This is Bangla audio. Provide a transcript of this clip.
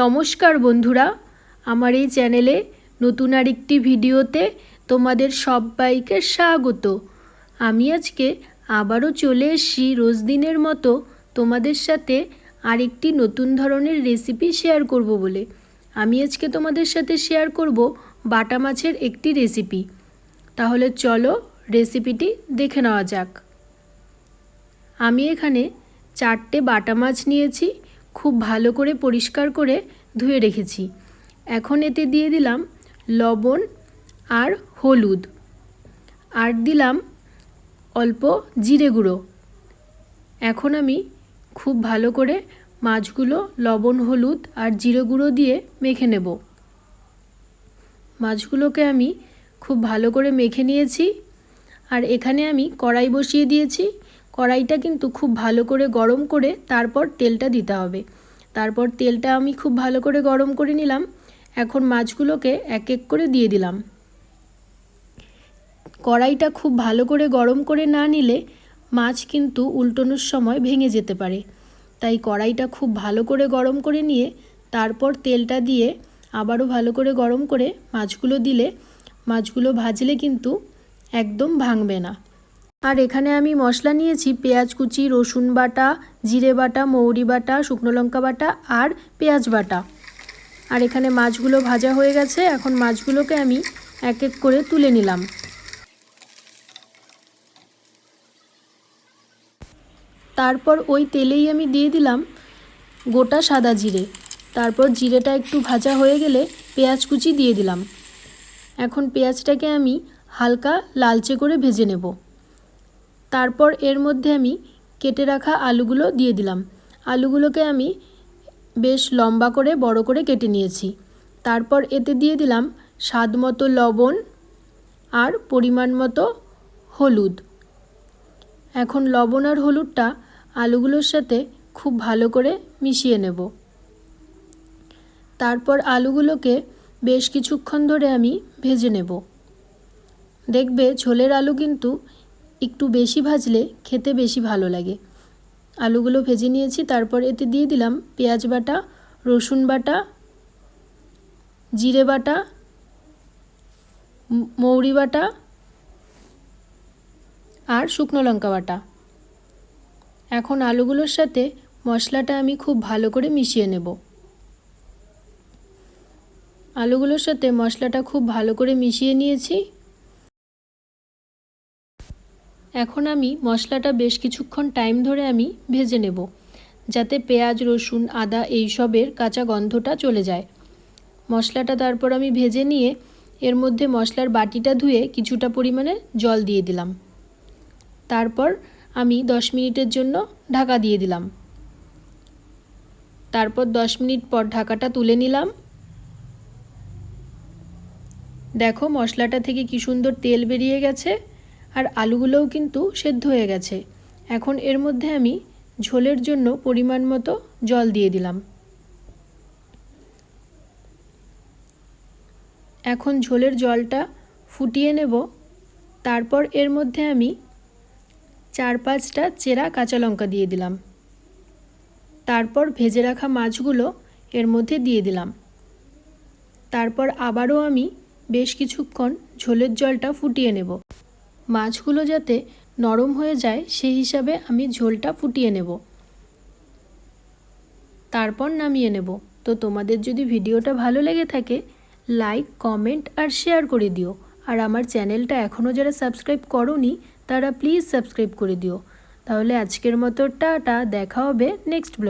নমস্কার বন্ধুরা, আমার এই চ্যানেলে নতুন আরেকটি ভিডিওতে তোমাদের সবাইকে স্বাগত। আমি আজকে আবারও চলে এসেছি রোজ দিনের মতো তোমাদের সাথে আরেকটি নতুন ধরনের রেসিপি শেয়ার করব বলে। আমি আজকে তোমাদের সাথে শেয়ার করব বাটা মাছের একটি রেসিপি তাহলে চলো রেসিপিটি দেখে নেওয়া যাক। আমি এখানে চারটে বাটা মাছ নিয়েছি খুব ভালো করে পরিষ্কার করে ধুয়ে রেখেছি। এখন এতে দিয়ে দিলাম লবণ আর হলুদ। আর দিলাম অল্প জিরে গুঁড়ো। এখন আমি খুব ভালো করে মাছগুলো লবণ, হলুদ আর জিরে গুঁড়ো দিয়ে মেখে নেব। মাছগুলোকে আমি খুব ভালো করে মেখে নিয়েছি। আর এখানে আমি কড়াই বসিয়ে দিয়েছি। কড়াইটা কিন্তু খুব ভালো করে গরম করে তারপর তেলটা দিতে হবে। তারপর তেলটা আমি খুব ভালো করে গরম করে নিলাম। এখন মাছগুলোকে এক এক করে দিয়ে দিলাম। কড়াইটা খুব ভালো করে গরম করে না নিলে মাছ কিন্তু উল্টোনোর সময় ভেঙে যেতে পারে। তাই কড়াইটা খুব ভালো করে গরম করে নিয়ে তারপর তেলটা দিয়ে আবারও ভালো করে গরম করে মাছগুলো দিলে মাছগুলো ভাজলে কিন্তু একদম ভাঙবে না। আর এখানে আমি মশলা নিয়েছি পেঁয়াজ কুচি, রসুন বাটা, জিরে বাটা, মৌরি বাটা, শুকনো লঙ্কা বাটা আর পেঁয়াজ বাটা। আর এখানে মাছগুলো ভাজা হয়ে গেছে, এখন মাছগুলোকে আমি এক এক করে তুলে নিলাম। তারপর ওই তেলেই আমি দিয়ে দিলাম গোটা সাদা জিরে। তারপর জিরেটা একটু ভাজা হয়ে গেলে পেঁয়াজ কুচি দিয়ে দিলাম। এখন পেঁয়াজটাকে আমি হালকা লালচে করে ভেজে নেব। তারপর এর মধ্যে আমি কেটে রাখা আলুগুলো দিয়ে দিলাম। আলুগুলোকে আমি বেশ লম্বা করে, বড় করে কেটে নিয়েছি। তারপর এতে দিয়ে দিলাম স্বাদ মতো লবণ আর পরিমাণ মতো হলুদ। এখন লবণ আর হলুদটা আলুগুলোর সাথে খুব ভালো করে মিশিয়ে নেব। তারপর আলুগুলোকে বেশ কিছুক্ষণ ধরে আমি ভেজে নেব। দেখবে ঝোলের আলু কিন্তু একটু বেশি ভাজলে খেতে বেশি ভালো লাগে। আলুগুলো ভেজে নিয়েছি, তারপর এতে দিয়ে দিলাম পেঁয়াজ বাটা, রসুন বাটা, জিরে বাটা মৌরি বাটা আর শুকনো লঙ্কা বাটা। এখন আলুগুলোর সাথে মশলাটা আমি খুব ভালো করে মিশিয়ে নেব। আলুগুলোর সাথে মশলাটা খুব ভালো করে মিশিয়ে নিয়েছি। এখন আমি মশলাটা বেশ কিছুক্ষণ টাইম ধরে আমি ভেজে নেব, যাতে পেঁয়াজ, রসুন, আদা এইসবের কাঁচা গন্ধটা চলে যায়। মশলাটা তারপর আমি ভেজে নিয়ে এর মধ্যে মশলার বাটিটা ধুয়ে কিছুটা পরিমাণে জল দিয়ে দিলাম। তারপর আমি দশ মিনিটের জন্য ঢাকা দিয়ে দিলাম। তারপর দশ মিনিট পর ঢাকাটা তুলে নিলাম। দেখো মশলাটা থেকে কি সুন্দর তেল বেরিয়ে গেছে। আর আলুগুলোও কিন্তু সেদ্ধ হয়ে গেছে। এখন এর মধ্যে আমি ঝোলের জন্য পরিমাণ মতো জল দিয়ে দিলাম। এখন ঝোলের জলটা ফুটিয়ে নেব। তারপর এর মধ্যে আমি চার পাঁচটা চেরা কাঁচা লঙ্কা দিয়ে দিলাম। তারপর ভেজে রাখা মাছগুলো এর মধ্যে দিয়ে দিলাম। তারপর আবারও আমি বেশ কিছুক্ষণ ঝোলের জলটা ফুটিয়ে নেব। মাছগুলো যাতে নরম হয়ে যায়, সেই হিসাবে আমি ঝোলটা ফুটিয়ে নেব। তারপর নামিয়ে নেব। তো তোমাদের যদি ভিডিওটা ভালো লেগে থাকে, লাইক, কমেন্ট আর শেয়ার করে দিও। আর আমার চ্যানেলটা এখনও যারা সাবস্ক্রাইব করনি, তারা প্লিজ সাবস্ক্রাইব করে দিও। তাহলে আজকের মতো টাটা, দেখা হবে নেক্সট ব্লগ।